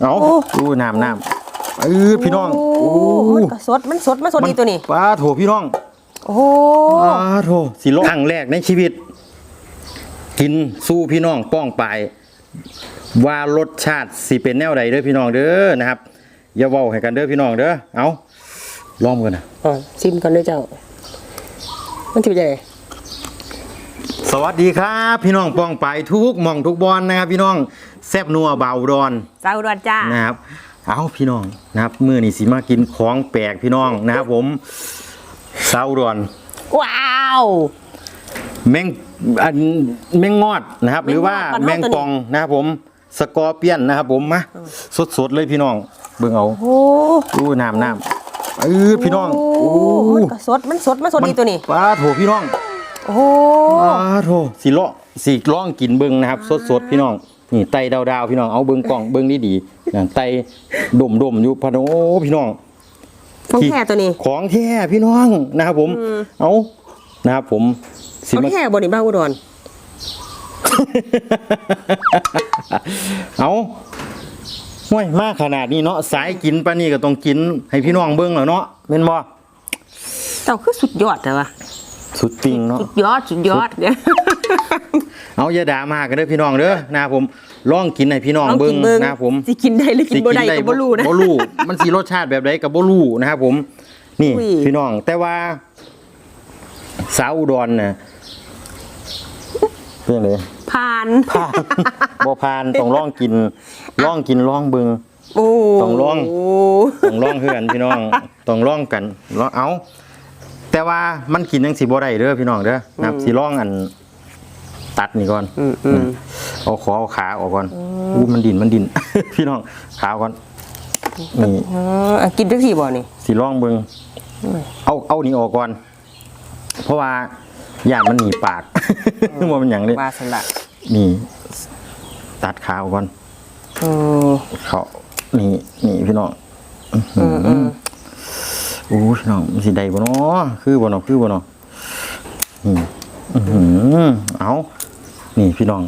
เอาโอ้อู้น้ำน้ำเออพี่น้องโอ้โอ้มันก็สดมันสดมันสดดีตัวนี้ป้าโถพี่น้อง โอ้โหป้าโถสิโลครั้งแรกในชีวิต กินสู้พี่น้องป้องไปว่ารสชาติสิเป็นแนวใดเด้อพี่น้องเด้อนะครับอย่าเว้าให้กันเด้อพี่น้องเด้อเอาลองกันนะอะซิมก่อนด้วยเจ้า มันถือใหญ่สวัสดีครับ พี่น้องป้องไปทุกหม่องทุกบอลนะครับพี่น้องแซบนัวเบาดอนสาวดวนจ้านะครับเอาพี่น้องนะครับมื้อนี้สิมากินของแปลกพี่น้องนะครับผมเซาดอนว้าวแมงอันแมงงอดนะครับ หรือว่าแมแมงงงอดปองนะครับผมสกอร์เปียนนะครับ ผมมาสดๆเลยพี่น้อง เบิ่งเอาโอ้อู้น้ำน้ำเออพี่น้องโอ้โอ้มันก็สดมันสดมันสดดีตัวนี้ป้าโถพี่น้องโอ้โหป้าโถสิเลาะสิล่องกินเบิ่งนะครับ สดๆพี่น้อง นี่ไตดาวๆพี่น้องเอาเบิ่งกล่องเบิ่งดีๆนั่นไตดมๆอยู่พะโนพี่น้องของแท้ตัวนี้ ของแท้พี่น้องนะครับผม เอานะครับผมสิของมาแท้บ่นี่บ้าอุดรเอาห้วยมากขนาดนี้เนาะสายกินปานนี้ก็ต้องกิน ให้พี่น้องเบิ่งแล้วเนาะแม่นบ่เจ้าคือสุดยอดแต่ว่าสุดปิงเนาะสุดยอดสุดยอดเนี่ย เอาอย่าด่ามากันเด้อพี่น้องเด้อนะครับผมลองกินให้พี่น้องลองเบิ่กิงนเบิ่งนะครับผมสิกินได้หรือกินบ่ได้ก็บ่รู้นะบ่รู้มันสิรสชาติแบบใดก็บ่รู้นะครับผม นี่อุ้ยพี่น้อง แต่ว่า สาวอุดรน่ะเป็นเลยผ่านผ่านบ่ผ่านต้องลองกินลองกินลองเบิ่งโอ้ต้องลองต้องลองคือกันพี่น้องต้องลองกันลองเอาแต่ว่ามันกินจังสิบ่ได้เด้อพี่น้องเด้อนะครับสิลองอัน ตัดนี่ก่อนอืมอืม เอาขอเอาขาออกก่อนอู้มันดินมันดิน พี่น้องขาก่อนนี่อ๋ออะกินจักทีบ่นี่สิลองเบิ่งเอาเอานี่ออกก่อน เพราะว่าย่านมันหนีปาก ว่ามันหยังเลยว่าสละนี่ ตัดขาออกก่อนโอ้เขานี่นี่พี่น้องอืมอืมโอ้พี่น้องมันสิได้บ่เนาะคือบ่เนาะคือบ่เนาะอืมอื้อหือเอา นี่พี่น้อง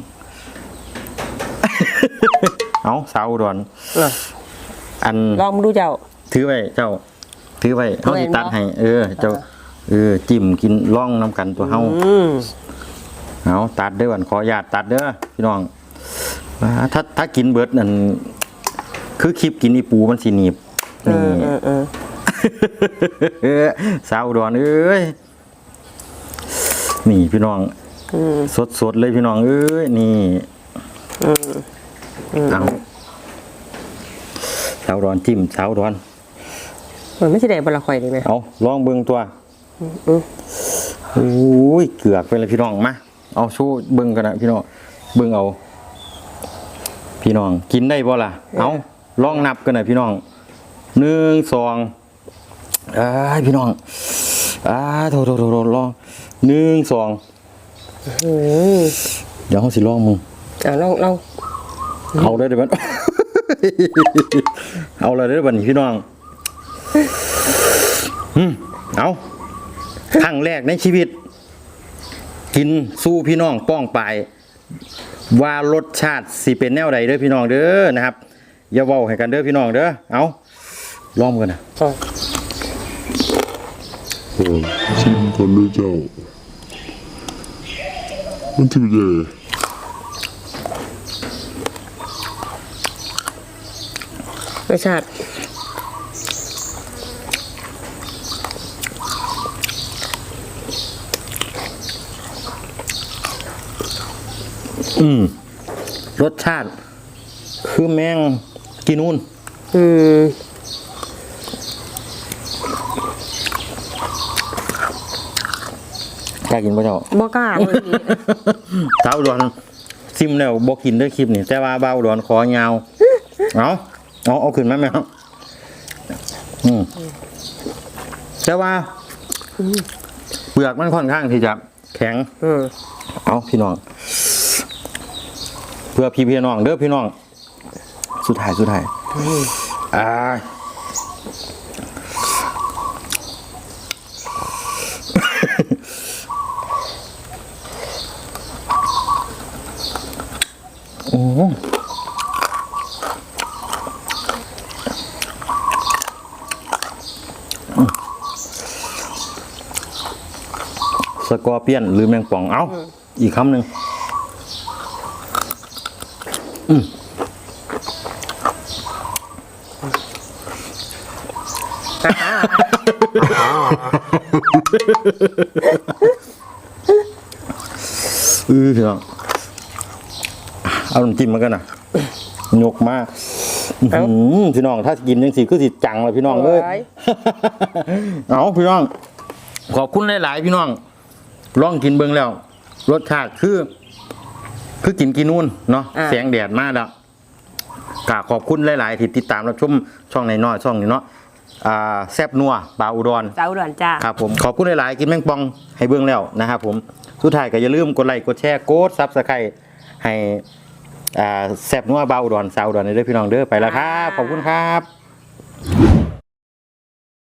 เอาสาวอุดรเอออันลองมาดูเจ้า ถือไว้เจ้า ถือไว้เฮาสิตัดให้ เออ เจ้า เออ จิ้มกินล่องน้ำกันตัวเฮาอืมเอาตัดเด้อวันขออนุญาตตัดเด้อพี่น้องว่าถ้าถ้ากินเบิดนั่นคือคลิปกินอีปูมันสิหนีบเอนี่อเออเออเออสาวอุดรเอ้ยนี่พี่น้องอืม สดสดๆเลยพี่น้องเอ้ยนี่อืมเอาสาวอุดรจิ้มสาวอุดรมันไม่ใช่ได้บละข่อยเลยนะเอาลองเบิ่งตัวอืมโอ้ยเกือกไปเลยพี่น้องมาเอาชูเบิ่งกันนะพี่น้องเบิ่งเอา พี่น้อง กินได้บ่ล่ะเอาลองนับกันนะพี่น้องหนึ่งสองอ้ายพี่น้องอ้าโถโถโถโถลองหนึ่งสองอืม เดี๋ยวเขาสิลองมึงอะลองลองเอาเลยเดี๋ยวมัน เอาเลยเดี๋ยวบัดนพี่น้องอืมเอาครั้งแรกในชีวิต กินสู้พี่น้องป้องไปายว่ารสชาติสิเป็นแนวใดเด้อพี่น้องเด้อนะครับ อย่าเว้าให้กันเด้อพี่น้องเด้อเอาลองกันนะอะเออชิมก่อนเลยเจ้า มันถือใหญ่รสชาติอืม รสชาติ คือแมงกินนูนอืม กล้ากินป่ะเจ้าบ่กล้าเลยนี่สาวอุดรซิมแล้วบ่กินเด้วยคลิปนี่แต่ว่าบ่าวอุดรขอยาวเอาเอาเอาขึ้นมาไหมครับอืมแต่ว่าเปลือกมันค่อนข้างที่จะแข็งอืมเอาพี่น้อง เพื่อพี่พี่น้องเด้อพี่น้อง สุดท้ายสุดท้ายอ่า โอ้สกอร์เปียนหรือแมงป่อง เอา้า อีกคำหนึ่งอืมอือ เอาน้ำจิ้มมากันนะยกมาอื้อหือพี่น้องถ้ากินยังสิคือสิจังเลยพี่น้องเลยโอ้ยเอาพี่น้อง ขอบคุณหลาย ๆ พี่น้องลองกินเบิ่งแล้ว รสชาติคือ คือกินกินนู่นเนาะอ่า แสงแดดมากแล้วกาขอบคุณหลาย ๆ ที่ติดตามรับชมช่องในน้อยๆช่องนี้เนาะอ่าแซบนัวปลาอุดร เจ้าด่วนจ้า ครับผมขอบคุณหลาย ๆ กินแมงปองให้เบิ่งแล้วนะครับผม สุดท้ายก็อย่าลืมกดไลค์กดแชร์กดซับสไครต์ให้ อ่าแซบนัวบาอุดรสาวอุดรในเด้อพี่น้องเด้อไปแล้วครับ ขอบคุณครับ